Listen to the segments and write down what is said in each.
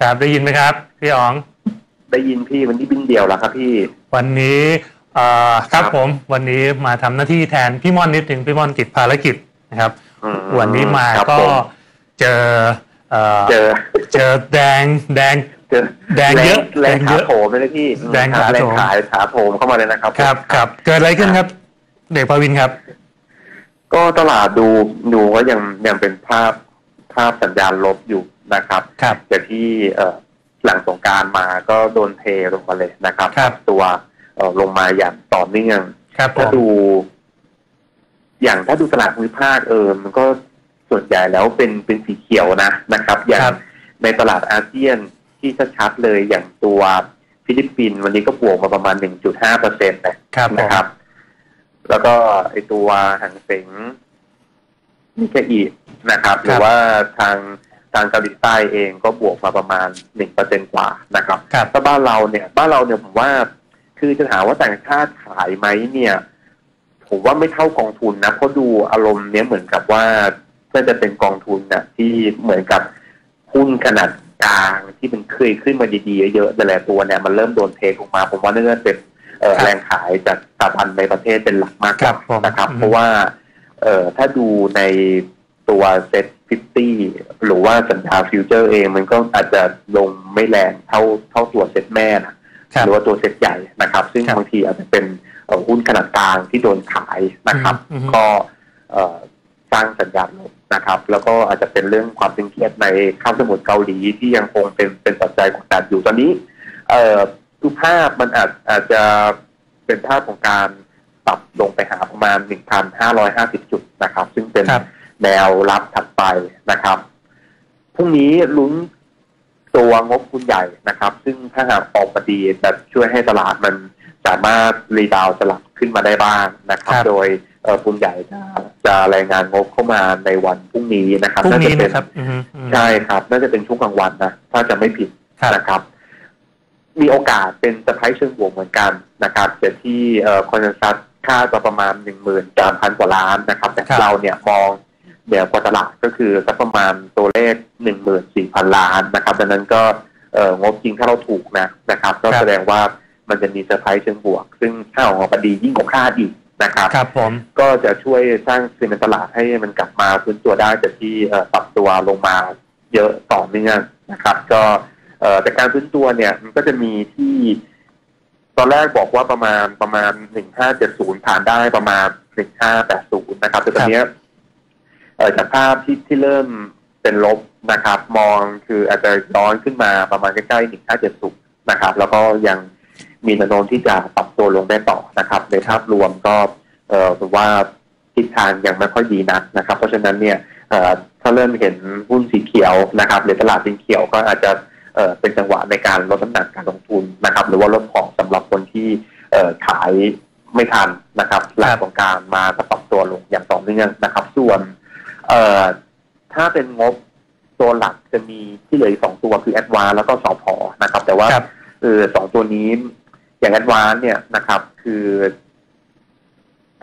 ครับได้ยินไหมครับ พี่อ๋อง ได้ยินพี่วันนี้บินเดียวแล้วครับพี่ วันนี้เอ่อครับผมวันนี้มาทำหน้าที่แทนพี่ม่อนนิดหนึ่งพี่ม่อนติดภารกิจนะครับอืมวันนี้มาครับก็ผมเจอเอ่อเจอเจอแดงแดงเจอแดงเยอะแรงแดงเยขาอะโถมเลยพี่แรงขาโถมแรงขายขาโถมเข้ามาเลยนะครับ ครับครับเกิดอะไรขึ้นครับ เด็กปวินครับ ก็ตลาดดูดูก็ยังยังเป็นภาพภาพสัญญาณลบอยู่ นะครับครับแต่ที่เอ่อหลังสงกรารมาก็โดนเทลงมาเลยนะครับครับตัวเอ่อลงมาอย่างต่อเนื่องครับผถ้ามดู อย่างถ้าดูตลาดภูมิภาคเออมันก็ส่วนใหญ่แล้วเป็นเป็นสีเขียวนะนะครับ อย่างครับในตลาดอาเซียนที่ชัดๆเลยอย่างตัวฟิลิปปินส์วันนี้ก็บวกมาประมาณ 1.5เปอร์เซ็นต์ครับผมนะครับ แล้วก็ไอตัวหางเสงนิกเกอีนะครับ หรือว่าทาง ทางเกาหลีใต้เองก็บวกมาประมาณหนึ่งเปอร์เซ็นกว่านะครับครับถ้าบ้านเราเนี่ย บ้านเราเนี่ยผมว่า คือจะถามว่าต่างชาติขายไหมเนี่ย ผมว่าไม่เท่ากองทุนนะเพราะดูอารมณ์เนี้ยเหมือนกับว่าก็จะเป็นกองทุนนะที่เหมือนกับหุ้นขนาดกลางที่มันเคยขึ้นมาดีๆเยอะๆแต่ละตัวเนี่ยมันเริ่มโดนเทลงมา ผมว่าน่าจะเป็นเอ่อครับแรงขายจากสถาบันในประเทศเป็นหลักมากกครัว่าบผมนะครับอืมเพราะว่า เอ่อถ้าดูใน ตัวเซ็ตฟิฟตี้หรือว่าสัญญาฟิวเจอร์เอง มันก็อาจจะลงไม่แรงเท่าเท่าตัวเซ็ตแม่นะครับหรือว่าตัวเซ็ตใหญ่นะครับ ซึ่งครับบางทีอาจจะเป็นเอ่อหุ้นขนาดกลางที่โดนขายนะครับอืมอืมก็เอ่อสร้างสัญญาณลบนะครับ แล้วก็อาจจะเป็นเรื่องความตึงเครียดในข้ามสมุทรเกาหลีที่ยังคงเป็นเป็นปัจจัยกดดันอยู่ตอนนี้ เอ่อดูภาพมันอาจอาจจะเป็นภาพของการปรับลงไปหาประมาณ 1,550 จุดนะครับ ซึ่งเป็นครับ แนวรับถัดไปนะครับพรุ่งนี้ลุ้นตัวงบคุณใหญ่นะครับ ซึ่งถ้าหากออกมาดีจะช่วยให้ตลาดมันสามารถรีดาวด์สลับขึ้นมาได้บ้างนะครับครับโดยเอ่อคุณใหญ่จะจะรายงานงบเข้ามาในวันพรุ่งนี้นะครับพรุ่งนี้าจเป็นะครับอืมอืมใช่ครับ น่าจะเป็นช่วงกลางวันนะถ้าจะไม่ผิดครับนะครับ มีโอกาสเป็นสะพายเชิงบวกเหมือนกันนะครับแต่ที่เอ่อคอนเซนซัสค่าจะประมาณหนึ่งหมื่นสามพันกว่าล้านนะครับ แต่ครับเราเนี่ยมอง เดี๋ยวกว่าตลาดก็คือสักประมาณตัวเลขหนึ่งหมื่นสี่พันล้านนะครับดังนั้นก็เอ่องบจริงถ้าเราถูกนะนะครับ ก็แสดงว่ามันจะมีเซอร์ไพรส์เชิงบวก ซึ่งถ้าออกมาดียิ่งกว่าคาดอีกนะครับครับผมก็จะช่วยสร้างซีเมนตลาดให้มันกลับมาฟื้นตัวได้จากที่เอ่อปรับตัวลงมาเยอะต่อเนื่องนะครับ ก็เอ่อแต่การฟื้นตัวเนี่ยมันก็จะมีที่ตอนแรกบอกว่าประมาณประมาณหนึ่งห้าเจ็ดศูนย์ผ่านได้ประมาณหนึ่งห้าแปดศูนย์นะครับแต่ตอนเนี้ย เออจากภาพที่ที่เริ่มเป็นลบนะครับ มองคืออาจจะย้อนขึ้นมาประมาณใกล้ๆหนึ่งห้าเจ็ดศูนย์นะครับ แล้วก็ยังมีแนวโน้มที่จะปรับตัวลงได้ต่อนะครับ ในภาพรวมก็เอ่อผมว่าทิศทางยังไม่ค่อยดีนักนะครับ เพราะฉะนั้นเนี่ยเออถ้าเริ่มเห็นหุ้นสีเขียวนะครับ หรือตลาดสีเขียวก็อาจจะเออเป็นจังหวะในการลดน้ำหนักการลงทุนนะครับ หรือว่าลดของสำหรับคนที่เออขายไม่ทันนะครับหลังของการมาปรับตัวลงอย่างต่อเนื่องนะครับ ส่วน เอ่อถ้าเป็นงบตัวหลักจะมีที่เหลืออีกสองตัวคือแอดวานแล้วก็สอพอนะครับ แต่ว่าครับเออสองตัวนี้อย่างแอดวานเนี่ยนะครับ คือ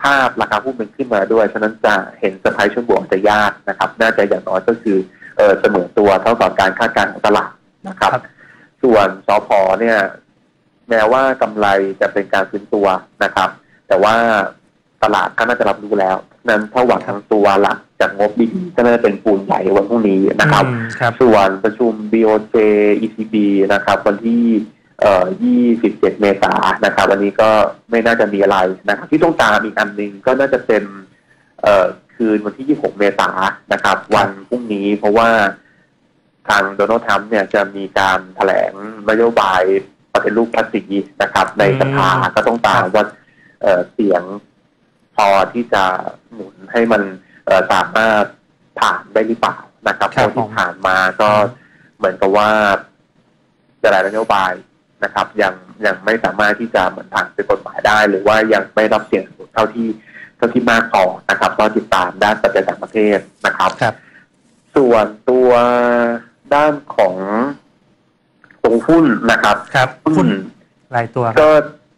ภาพราคาหุ้นมันขึ้นมาด้วยฉะนั้นจะเห็นสะพายช่วงบวกจะยากนะครับ น่าจะอย่างน้อยก็คือเออเสมอตัวเท่ากับการคาดการณ์ของตลาดนะครับครับส่วนสอพอเนี่ยแม้ว่ากำไรจะเป็นการฟื้นตัวนะครับ แต่ว่าตลาดก็น่าจะรับรู้แล้ว นั้นถ้าหวังทางตัวหลัก จากงบดีก็น่าจะเป็นปูนใหญ่วันพรุ่งนี้นะครับอืมครับ ส่วนประชุม BOJ ECB นะครับ วันที่เอ่อ27 เมษายนนะครับวันนี้ก็ไม่น่าจะมีอะไรนะครับที่ต้องตามอีกอันหนึ่งก็น่าจะเป็นเอ่อคืนวันที่ 26 เมษายนนะครับ วันพรุ่งนี้เพราะว่าทางโดนัลด์ทรัมป์เนี่ยจะมีการแถลงนโยบายปฏิรูปภาษีนะครับ ในสภาอืมก็ต้องตามว่าเอ่อเสียงพอที่จะหนุนให้มันเอ่อ สามารถผ่านได้หรือเปล่านะครับครับเท่าที่ผมผ่านมาก็เหมือนกับว่าจะหลายนโยบายนะครับ ยังยังไม่สามารถที่จะเหมือนผ่านเป็นกฎหมายได้ หรือว่ายังไม่รับเสียงสนับสนุนเท่าที่เท่าที่มากพอนะครับก็ติดตามด้านปัจจัยต่างประเทศนะครับครับส่วนตัวด้านของตัวหุ้นนะครับครับหุ้หุ้นนรายตัว ก็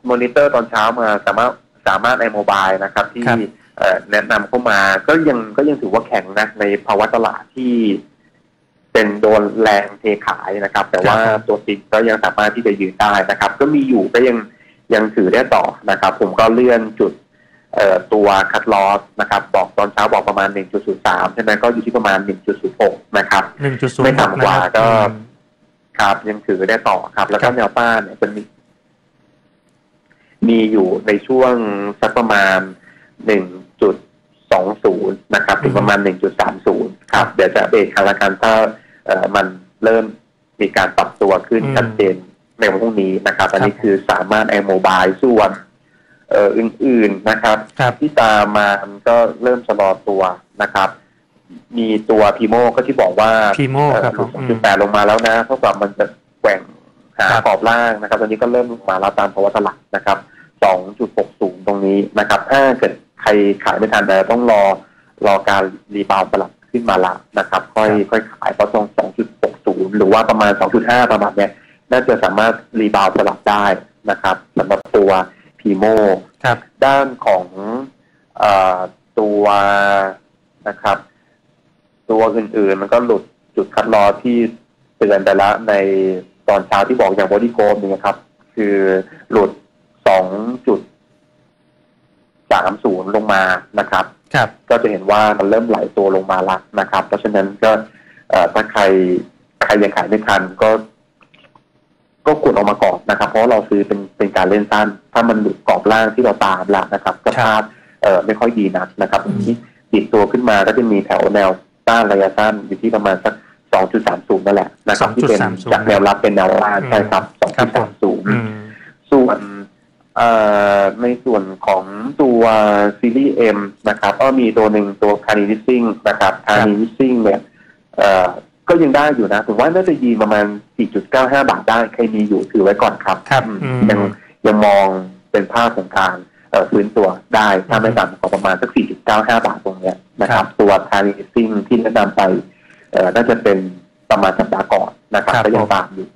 มอนิเตอร์ตอนเช้ามาสามารถสามารถไอโมบายนะครับ ที่ครับเอ่อ แนะนำเข้ามาก็ยังก็ยังถือว่าแข็งนะในภาวะตลาดที่เเป็นโดนแรงเทขายนะครับ แต่ว่าครับตัวติดก็ยังสามารถที่จะยืนได้นะครับ ก็มีอยู่ก็ยังยังถือได้ต่อนะครับ ผมก็เลื่อนจุดเอ่อตัวคัดลอสนะครับ บอกตอนเช้าบอกประมาณ 1.03 ใช่ไหมก็อยู่ที่ประมาณ 1.06 นะครับหนึ่งจุดศูนย์ไม่ต่ำกว่าก็อืมครับยังถือได้ต่อครับ แล้วก็ครับแนวต้านเนี่ยจะมี มีอยู่ในช่วงสักประมาณ 1.20นะครับถึงประมาณ1.30ครับ เดี๋ยวจะเบรกคาราการถ้าเอ่อมันเริ่มมีการปรับตัวขึ้นอืมชัดเจนในวันพรุ่งนี้นะครับ อันนี้ครับคือสามารถไอโมบายส่วนเอ่ออื่นๆนะครับครับที่ตามมามันก็เริ่มชะลอตัวนะครับ มีตัวพีโมก็ที่บอกว่า Primo ครับหลุดผม2.8ลงมาแล้วนะเท่ากับมันจะแกว่งหาครับกรอบล่างนะครับ ตอนนี้ก็เริ่มลงมาแล้วตามภาวะตลาดนะครับ2.60ตรงนี้นะครับ ถ้าเกิดใค รขายไม่ทันแต่ต้องรอรอการรีบาวด์ตลาดขึ้นมาละนะครับ ค่อยค่อยขายเพราะตรง 2.60 หรือว่าประมาณ 2.5 ประมาณเนี้ยน่าจะสามารถรีบาวด์ตลาดได้นะครับสำหรับตัวพีโมครับด้านของเออตัวนะครับ ตัวอื่นๆ มันก็หลุดจุดคัดลอที่เตือนไปแล้วในตอนเช้าที่บอกอย่างบอดี้โกมเนี่ยครับ คือหลุด 30 ลงมานะครับรบก็จะเห็นว่ามันเริ่มไหลตัวลงมาละนะครับ เพราะฉะนั้นก็ถ้าใครใครยังขายไม่ทันก็ ก็กดออกมาก่อนนะครับ เพราะเราซื้อเป็นเป็นการเล่นสั้น ถ้ามันกรอบล่างที่เราตามละนะครับก็พลาดเออไม่ค่อยดีนักนะครับที่ติดตัวขึ้นมาก็จะมีแถวแนวต้านระยะสั้นอยู่ที่ประมาณสัก2.30นั่นแหละนะครับที่เป็นจากแนวรับเป็นแนวล่างใช่ครับ2.30ส่วน ในส่วนของตัวซีรีส์ M นะครับ ก็มีตัวหนึ่งตัวคาร์นิวิซิ่งนะครับคาร์นิวิซิ่งเนี่ยเอ่อก็ยังได้อยู่นะผมว่าน่าจะยีนประมาณ 4.95 บาทได้ใครมีอยู่ถือไว้ก่อนครับครับอืมอืมยังยังมองเป็นภาพของการเอ่อฟื้นตัวได้ถ้าไม่ต่ำกว่าประมาณสัก 4.95 บาทตรงเนี้ยนะคครัรับบตัวคาร์นิวิซิ่งที่แนะนำไปเอ่อน่าจะเป็นประมาณสัปดาห์ก่อนนะครับครับก็ยังผมตามอยู่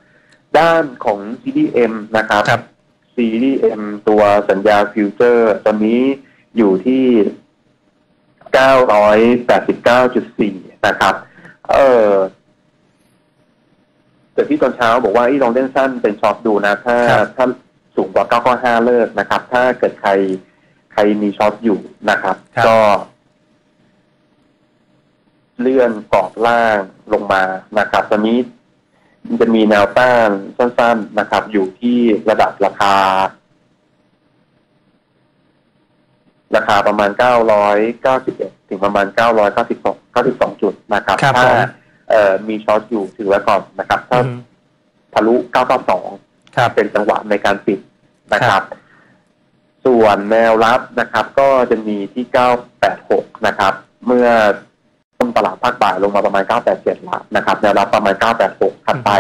ด้านของ CDM นะครับครับ ซีรีส์ M ตัวสัญญาฟิวเจอร์ ตอนนี้อยู่ที่989.4นะครับ เออแต่ที่ตอนเช้าบอกว่าไอ้ลองเล่นสั้นเป็นช็อตดูนะ ถ้าครับถ้าสูงกว่า995เลิกนะครับ ถ้าเกิดใครใครมีช็อตอยู่นะครับครับก็ เลื่อนกรอบล่างลงมานะครับ ตอนนี้ มันจะมีแนวต้านสั้น ๆนะครับ อยู่ที่ระดับราคา ราคาประมาณ 991 ถึงประมาณ 992 92 จุดนะครับครับถ้าผมเอ่อมีช็อตอยู่ถือไว้ก่อนนะครับ ถ้าอืมทะลุ 992ครับเป็นจังหวะในการปิดนะครับ ส่วนแนวรับนะครับ ก็จะมีที่ 986 นะครับ เมื่อ ต้นตลาดภาคบ่ายลงมาประมาณ 987ละนะครับแนวรับประมาณ 986ถัดไป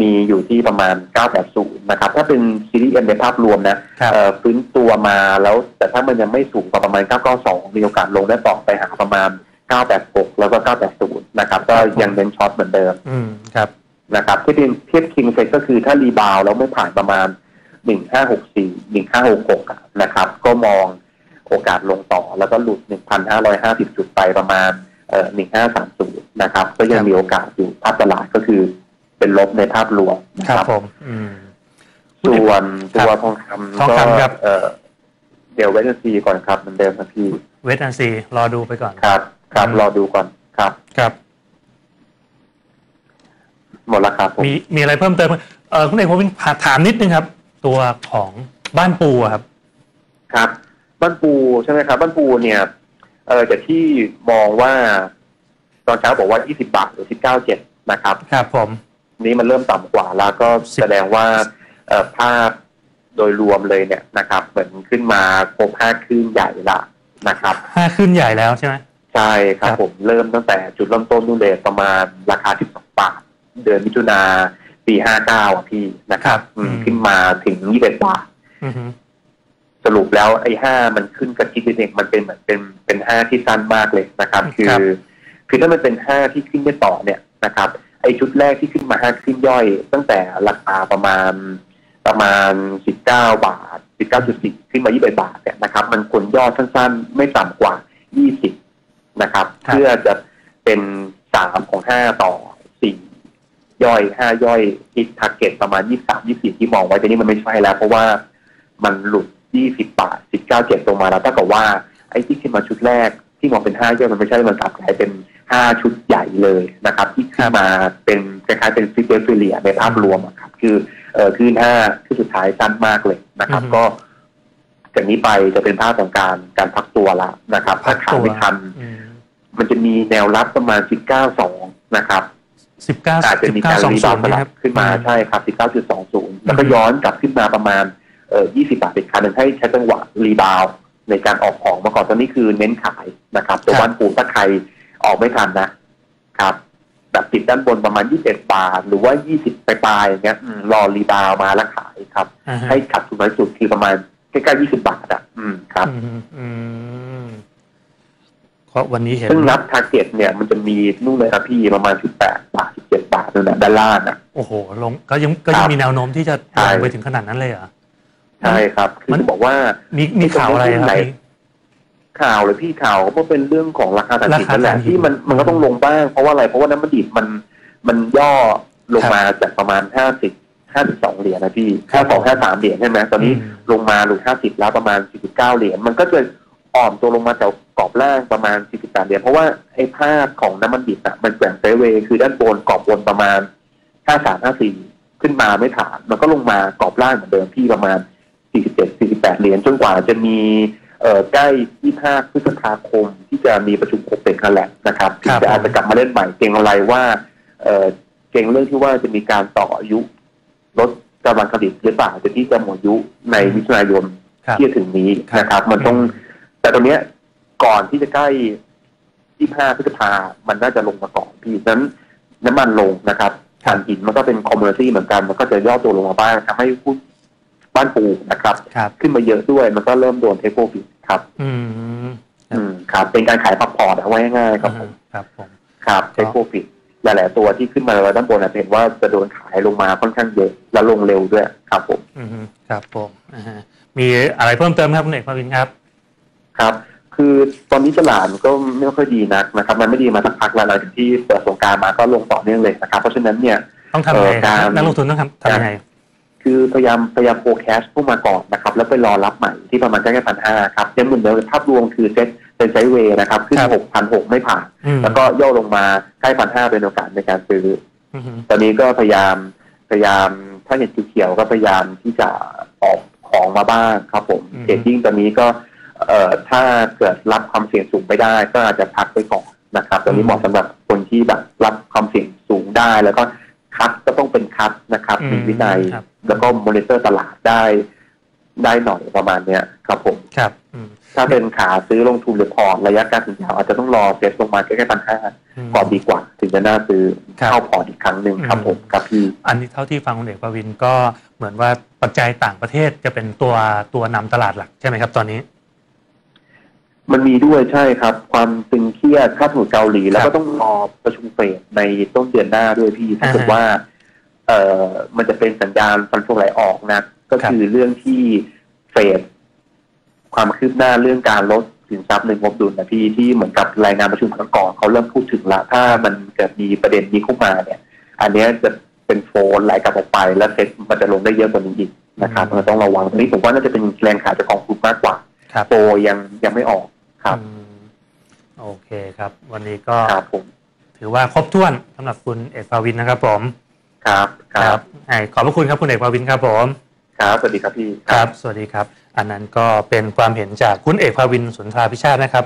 มีอยู่ที่ประมาณ 980 นะครับ ถ้าเป็นซีรีส์เอ็ในภาพรวมนะครับเอ่อฟื้นตัวมาแล้ว แต่ถ้ามันยังไม่สูงกว่าประมาณ 992 มีโอกาสลงได้ต่อไปหาประมาณ 986 แล้วก็ 980 นะครับ ก็ยังเน้นช็อตเหมือนเดิมอืมครับนะครับที่เป็นเทียบคิงเฟกก็คือถ้ารีบาวด์แล้วไม่ผ่านประมาณ 1564 1566 นะครับ ก็มองโอกาสลงต่อแล้วก็หลุด 1,550 จุดไปประมาณ เอ่อ1530นะครับ ก็ยังครับมีโอกาสอยู่ภาพตลาดก็คือเป็นลบในภาพรวมนะครัครับบผมอืมส่วนตัวครับทองคำทองก็คำครับเอ่อเดี๋ยวเวทซีก่อนครับเหมือนเดิมครับพี่เวทแอนซีรอดูไปก่อนครับ ครับอืมรอดูก่อนครับครับ หมดแล้วครับผมมีมีอะไรเพิ่มเติมไหมเออคุณเอกผมถามนิดนึงครับ ตัวของบ้านปูอะครับ ครับ บ้านปูใช่ไหมครับ บ้านปูเนี่ย เออจากที่มองว่า ตอนเช้าบอกว่า 20 บาทหรือ 19.7 นะครับ ครับผม นี้มันเริ่มต่ำกว่าแล้วก็แสดงว่าเอ่อภาพโดยรวมเลยเนี่ยนะครับ เหมือนขึ้นมาครบห้าคลื่นใหญ่ละนะครับห้าขึ้นใหญ่แล้วใช่ไหมใช่ครับครับผมเริ่มตั้งแต่จุดเริ่มต้นนู่นเลยประมาณราคา 12 บาท เดือนมิถุนาปี 59อะพี่นะครับอืมขึ้นมาถึง 21 บาทอือฮึ สรุปแล้วไอ้ห้ามันขึ้นกระชิดเองมันเป็นเหมือนเป็นเป็นห้าที่สั้นมากเลยนะครับ คือ คือถ้ามันเป็นห้าที่ขึ้นไม่ต่อเนี่ยนะครับ ไอ้ชุดแรกที่ขึ้นมาห้าขึ้นย่อย ตั้งแต่ราคาประมาณประมาณสิบเก้าบาทสิบเก้าจุดสี่ขึ้นมายี่สิบบาทเนี่ยนะครับ มันควรย่อสั้นๆ ไม่ต่ำกว่ายี่สิบนะครับครับ เพื่อจะเป็นสามของห้าต่อสี่ย่อยห้าย่อยที่ทาร์เก็ตประมาณยี่สามยี่สี่ที่มองไว้แต่นี่มันไม่ใช่แล้ว เพราะว่ามันหลุดยี่สิบบาทสิบเก้าเจ็ดลงมาแล้วเท่ากับว่าไอ้ที่ขึ้นมาชุดแรกที่มองเป็นห้าย่อยมันไม่ใช่มันกลับกลายเป็นห้าชุดใหญ่เลยนะครับ ที่ขึ้นมาเป็นคล้ายๆเป็นฟิเบอร์ฟิเลียในภาพรวมอะครับ คือเออขึ้นห้าที่สุดท้ายสั้นมากเลยนะครับอือฮึก็จากนี้ไปจะเป็นภาพของการการพักตัวละนะครับ ถ้าขายไม่ทันมันจะมีแนวรับประมาณ19.2นะครับสิบเก้าอาจจะสิบมีเก้าการสองรีศูบาวนย์ด์สลันะครับบขึ้นมาใช่ครับ19.20แล้วก็ย้อนกลับขึ้นมาประมาณเอ่อ 20 บาทอีกครั้งหนึ่งให้ใช้จังหวะรีบาวด์ในการออกของมาก่อนตอนนี้คือเน้นขายนะครับตัวครับบ้านปูถ้าใครออกไม่ทันนะครับแบบติดด้านบนประมาณ 21 บาท หรือว่า 20ปลายๆอย่างเงี้ยอืมรอรีบาวด์มาแล้วขายครับอ่าฮะให้ขัดทุนน้อยสุดคือประมาณใกล้ๆ 20 บาทอะอืมครับอืมอืมเพราะวันนี้เห็นซึ่งรับทาร์เก็ตเนี่ยมันจะมีนู่นเลยครับพี่ประมาณ 18 บาท 17 บาทนั่นแหละด้านล่างอะโอ้โหลงก็ยังก็คยัรังบมีแนวโน้มที่จะใช่ลงไปถึงขนาดนั้นเลยเหรอ ใช่ครับคือมันจะบอกว่ามีมีข่าวอะไรครับไหนพี่ข่าวเลยพี่ข่าวก็เป็นเรื่องของราคาถ่านหินราคานั่นแหละถ่านหินที่มันมันก็ต้องลงบ้าง เพราะว่าอะไรเพราะว่าน้ำมันดิบมันมันย่อลงมาจากประมาณ50 52เหรียญนะพี่ครับ52 53เหรียญใช่ไหมตอนนี้อืมลงมาหลุด50แล้วประมาณ49เหรียญมันก็จะอ่อนตัวลงมาจากกรอบล่างประมาณ48เหรียญเพราะว่าไอ้ภาพของน้ำมันดิบอะมันแกว่งไซด์เวย์คือด้านบนกรอบบนประมาณ53 54ขึ้นมาไม่ผ่าน มันก็ลงมากรอบล่างเหมือนเดิมที่ประมาณ 47 48 เหรียญจนกว่าจะมีเอ่อใกล้25พฤษภาคมที่จะมีประชุมโอเปกนั่นแหละนะครับคที่รับจะอาจจะกลับมาเล่นใหม่เก่งอะไรว่าเอ่อเก่งเรื่องที่ว่าจะมีการต่ออายุลดกำลังผลิตหรือเปล่าจะที่จะหมดอายุในมิถุนายนครับที่จะถึงนี้นะครับ มันต้องแต่ตรงเนี้ยก่อนที่จะใกล้25พฤษภามันน่าจะลงมาก่อนพี่นั้นน้ำมันลงนะครับครับถ่านหินมันก็เป็นคอมมูนิตี้เหมือนกัน มันก็จะย่อตัวลงมาบ้างทำให้หุ้น บ้านปูนะครับครับขึ้นมาเยอะด้วยมันก็เริ่มโดนเทคโปรฟิตครับ อืมครับอืมครับเป็นการขายพักพอร์ตเอาไว้ง่ายๆครับผมครับผมครับเทคโปรฟิตหลายๆตัวที่ขึ้นมาแล้วด้านบนอาจจะเห็นว่าจะโดนขายลงมาค่อนข้างเยอะแล้วลงเร็วด้วยครับผมอืมครับผมอ่าฮะมีอะไรเพิ่มเติมครับคุณเอกภวินครับ ครับ คือตอนนี้ตลาดมันก็ไม่ค่อยดีนักนะครับ มันไม่ดีมาสักพักแล้วหลังจากที่เปิดสงกรารมาก็ลงต่อเนื่องเลยนะครับ เพราะฉะนั้นเนี่ยต้องทำยังไงเอ่อคการรับนักลงทุนต้องทำทำยังไง คือพยายามพยายามโฟกัสพวกมาก่อนนะครับ แล้วไปรอรับใหม่ที่ประมาณใกล้ๆพันห้าครับยังเหมือนเดิมภาพรวมคือเซ็ตเป็นไซด์เวย์นะครับ ขึ้นครับหกพันหกไม่ผ่านอืมแล้วก็ย่อลงมาใกล้พันห้าเป็นโอกาสในการซื้ออืมตอนนี้ก็พยายามพยายามถ้าเห็นเขียวๆก็พยายามที่จะออกของมาบ้างครับผมอืมเทรดดิ้งตอนนี้ก็เอ่อถ้าเกิดรับความเสี่ยงสูงไม่ได้ ก็อาจจะพักไปก่อนนะครับตอนนี้เหมาะสำหรับคนที่แบบรับความเสี่ยงสูงได้แล้วก็ คัดก็ต้องเป็นคัดนะครับอืมมีวินัยครับแล้วก็มอนิเตอร์ตลาดได้ได้หน่อยประมาณเนี้ยครับผมครับอืมถ้าเป็นขาซื้อลงทุนหรือพอร์ตระยะการถึงยาวอาจจะต้องรอเซ็ตลงมาใกล้ๆพันห้ามก่อนดีกว่า ถึงจะน่าซื้อครับเข้าพอร์ตอีกครั้งหนึ่งครับอืมผมครับพี่อันนี้เท่าที่ฟังคุณเอกภวินก็เหมือนว่าปัจจัยต่างประเทศจะเป็นตัวตัวนำตลาดหลักใช่ไหมครับตอนนี้ มันมีด้วยใช่ครับ ความตึงเครียดค่าสมุนเกาหลี แล้วครัก็บต้องรอประชุมเฟดในต้นเดือนหน้าด้วยพี่ถ้าเกิดอ่าฮะว่า เอ่อมันจะเป็นสัญญาณฟันธงไหลออกนะ ก็คือเรื่องที่เฟดความคืบหน้าเรื่องการลดสินทรัพย์ในงบดุลนะพี่ที่เหมือนกับรายงานประชุมครั้งก่อนเขาเริ่มพูดถึงละถ้ามันเกิดมีประเด็นนี้เข้ามาเนี่ย อันเนี้ยจะเป็นโฟนไหลกลับออกไป แล้วเซ็ตมันจะลงได้เยอะกว่านี้อีกนะครับอืมเราต้องระวังตรงนี้ผมว่าน่าจะเป็นแรงขายจากกองทุนมากกว่าครับโปรยังยังไม่ออก ครับอืมโอเคครับ วันนี้ก็ครับผมถือว่าครบถ้วนสำหรับคุณเอกภวินนะครับ ผม ครับครับให้ขอบพระคุณครับคุณเอกภวินครับผมครับสวัสดีครับพี่ครับ สวัสดีครับ อันนั้นก็เป็นความเห็นจากคุณเอกภาวินสุนทราพิชาตินะครับ